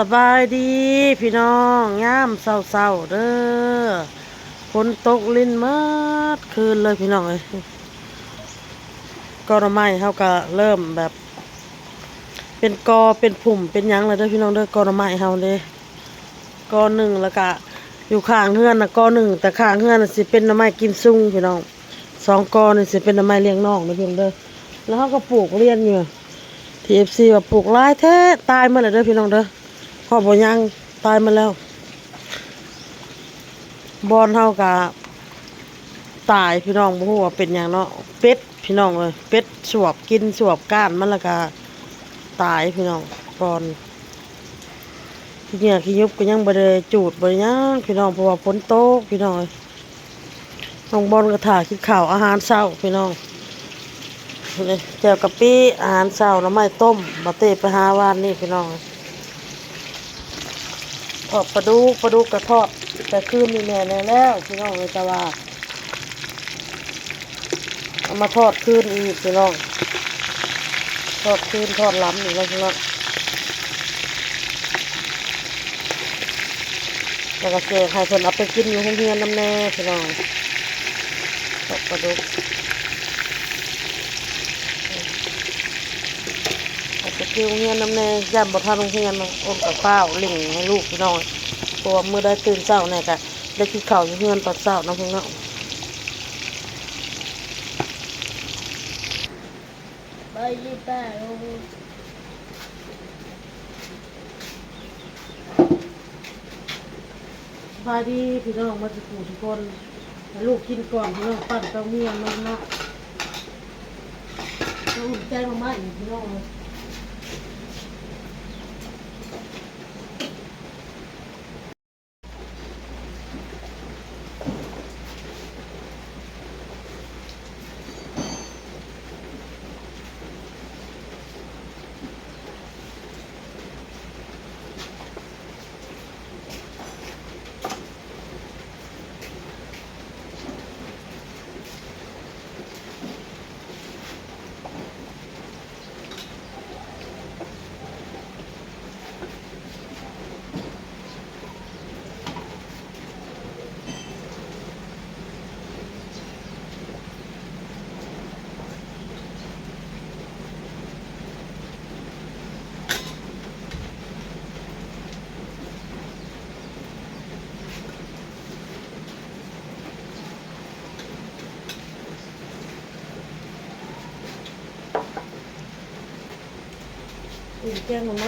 สบายดีพี่น้องงามเศร้าๆเด้อฝนตกลิ้นเมื่อคืนเลยพี่น้องเอ้ยก็ระไม้เขาก็เริ่มแบบ เป็นกอเป็นผุ่มเป็นยังเลยเด้อพี่น้องเด้อกอระไม้เฮาเด้กอหนึ่งแล้วก็อยู่ข้างเฮือนนะกอหนึ่งแต่ข้างเฮือนน่ะสิเป็นหน้ำไม้กิมซุงพี่น้องสองกอนี่สิเป็นหน้ำไม้เลี้ยงน้องเด้อพี่น้องเด้อแล้วเขาก็ปลูกเรียนอยู่ทีเอฟซีว่าปลูกหลายแท้ตายเมื่อไหร่เด้อพี่น้องเด้อ อบ่ยังตายมาแล้ว บอนเฮากะตายพี่น้องบ่ฮู้ว่าเป็นหยังเนาะเป็ดพี่น้องเอ้ยเป็ดสวบกินสวบก้านมันล้วก็ตายพี่น้องบอนเนี่ยขี้ยุบก็ยังบ่ได้จูดบ่ได้หยังพี่น้องเพราะว่าฝนตกพี่น้องเอ้ยน้องบอลก็ถ่ายกินข้าวอาหารเช้าพี่น้องเลยแจ่วกะปิอาหารเช้าน้ำไม้ต้มบะเต้ไปหาวานนี่พี่น้อง อ้ยทอดปลาดุกปลาดุกกระทอดแต่คืนนี่แน่แน่แล้วพี่น้องเลยแต่ว่าเอามาทอดคืนอีกพี่น้องทอดคืนทอดล้ำอีกแล้วพี่น้องแล้วก็เจอใครคนเอาไปกินอยู่โรงเรียนน้ำแน่พี่น้องทอดปลาดุก อาไปกินโรงเรียนน้ำแน่ย่ำบททานโรงเรียนมาอมกับข้าวลิงให้ลูกพี่น้องเพราะว่ามื่อได้ตื่นเช้าเนี่ยก็ได้กินข้าวอยู่เฮือนตอนเช้าเนาะพี่น้องไปรีบไปลงสบายดีพี่น้องมาจะปู่ทุกคนให้ลูกกินก่อนพี่น้องปั่นเต้าเมียนมันเนาะเราอุ่นใจมากๆอีกพี่น้องเลย อุ่นแกงมันไหม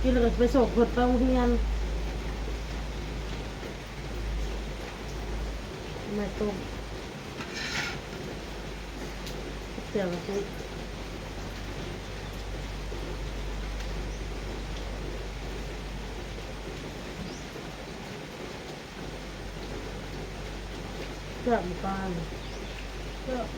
กินแล้วก็ไปส่งผลไปโรงเรียนม่ต้มเสียงก ระปุก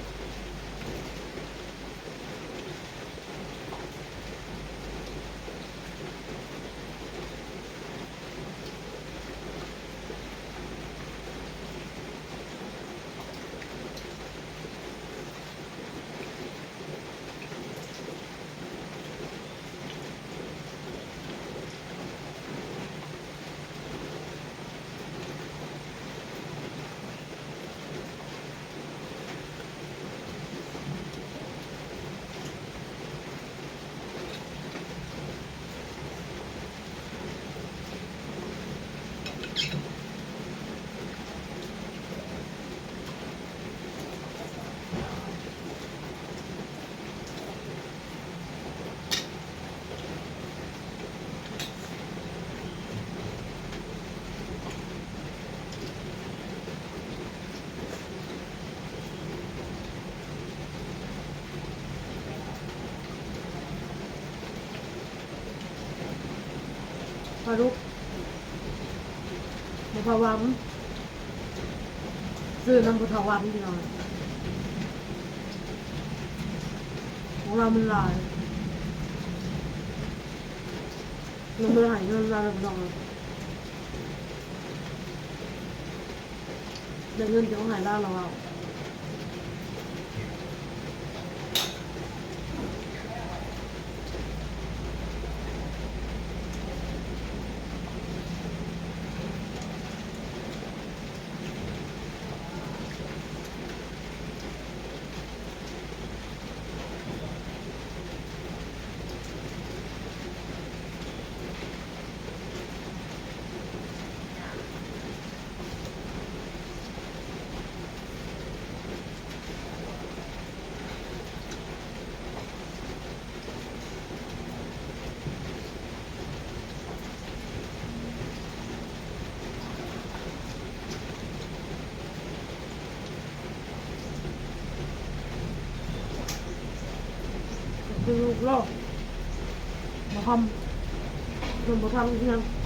เสื้อมีปานเสื้อปลาดุกบุพวัมซื้อน้ำบุพวัมพี่น้องของเรามันหลายมันไม่หายเงินเราพี่น้องเดี๋ยวเงินจะเอาใหายล่าเราเอา ลูกโลกมาทำมันมาทำเพียงก็ที่ลูกเนี่ยทอดปลาเนี่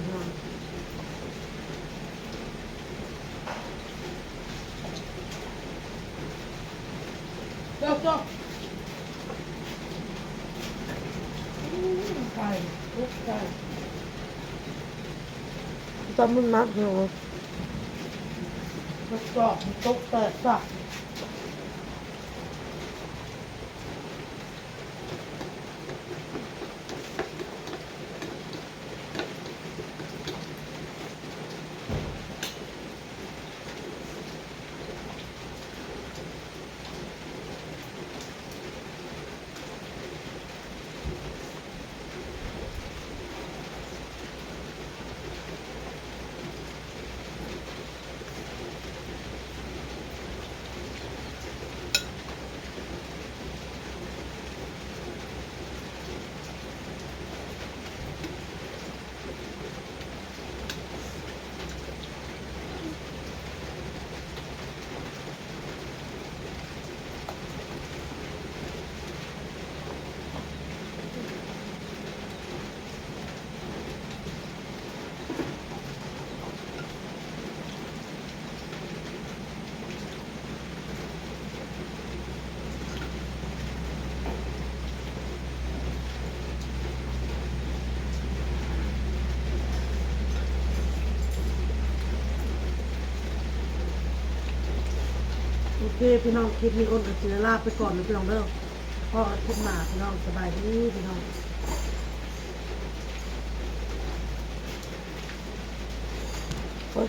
ยค่ะจบจบไก่ลูกไก่จำมันมัดเหรอมันกรอบมันตก เคพี่น้องคลิปนี้อ้นกับศิลาไปก่อนนะพี่น้องเด้อพ่อคลิปมาพี่น้องสบายดีพี่น้องโอ้ย